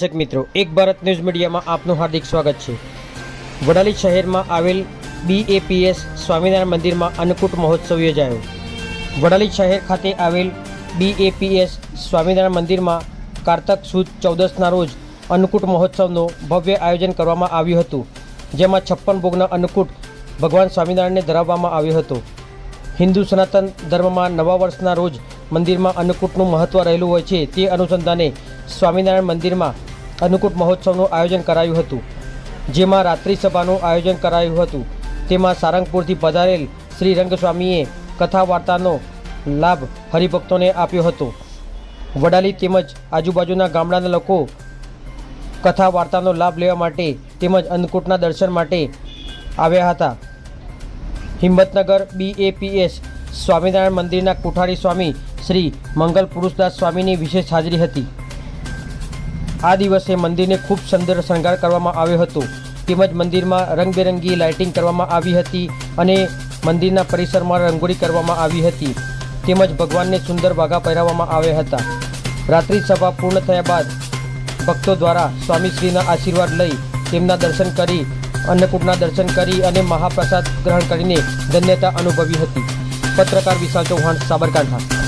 દર્શક મિત્રો, એક ભારત ન્યૂઝ મીડિયામાં આપનું હાર્દિક સ્વાગત છે. વડાલી શહેરમાં આવેલ બીએપીએસ સ્વામિનારાયણ મંદિરમાં અન્નકૂટ મહોત્સવ યોજાયો. વડાલી શહેર ખાતે આવેલ બીએપીએસ સ્વામિનારાયણ મંદિરમાં કારતક સુદ ચૌદસના રોજ અન્નકૂટ મહોત્સવનું ભવ્ય આયોજન કરવામાં આવ્યું હતું, જેમાં છપ્પન ભોગના અન્નકૂટ ભગવાન સ્વામિનારાયણને ધરાવવામાં આવ્યો હતો. હિન્દુ સનાતન ધર્મમાં નવા વર્ષના રોજ મંદિરમાં અન્નકૂટનું મહત્ત્વ રહેલું હોય છે, તે અનુસંધાને સ્વામિનારાયણ મંદિરમાં અન્નકૂટ મહોત્સવનું આયોજન કરાયું હતું. જેમાં રાત્રિ સભાનું આયોજન કરાયું હતું. તેમાં સારંગપુરથી પધારેલ શ્રી રંગસ્વામીએ કથા વાર્તાનો લાભ હરિભક્તોને આપ્યો હતો. વડાલી તેમજ આજુબાજુના ગામડાના લોકો કથા વાર્તાનો લાભ લેવા માટે તેમજ અન્નકૂટના દર્શન માટે આવ્યા હતા. હિંમતનગર બીએપીએસ સ્વામિનારાયણ મંદિરના કોઠારી સ્વામી શ્રી મંગલ પુરુષદાસ સ્વામીની વિશેષ હાજરી હતી. આ દિવસે મંદિરને ખૂબ સુંદર શણગાર કરવામાં આવ્યો હતો. તેમજ મંદિરમાં રંગબેરંગી લાઇટિંગ કરવામાં આવી હતી અને મંદિરના પરિસરમાં રંગોળી કરવામાં આવી હતી. તેમજ ભગવાનને સુંદર વાઘા પહેરાવવામાં આવ્યા હતા. રાત્રિ સભા પૂર્ણ થયા બાદ ભક્તો દ્વારા સ્વામીશ્રીના આશીર્વાદ લઈ તેમના દર્શન કરી, અન્નકૂટના દર્શન કરી અને મહાપ્રસાદ ગ્રહણ કરીને ધન્યતા અનુભવી હતી. પત્રકાર વિશાલ ચૌહાણ, સાબરકાંઠા.